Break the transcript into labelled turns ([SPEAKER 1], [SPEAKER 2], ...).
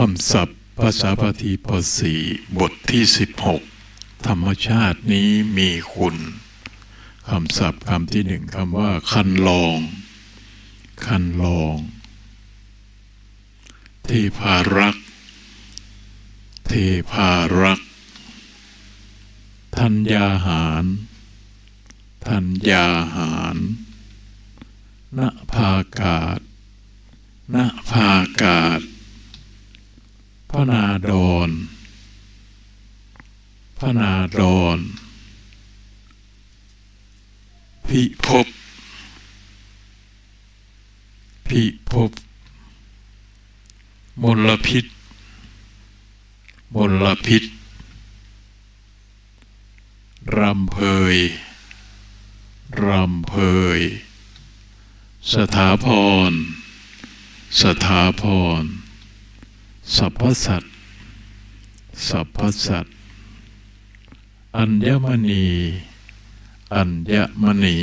[SPEAKER 1] คำศัพท์ภาษาปาทีปสีบทที่สิบหกธรรมชาตินี้มีคุณคำศัพท์คำที่หนึ่งคำว่า คันลอง คันลอง เทพารัก เทพารักษ์ธัญญาหารธัญญาหารณภากาศณภากาศพร นาดอนพนาดอนพิภพพิภพมลพิษมลพิษรำเพยรำเพย สถาพร สถาพร สัพพสัตสัพพสัตอัญญมณี อัญญมณี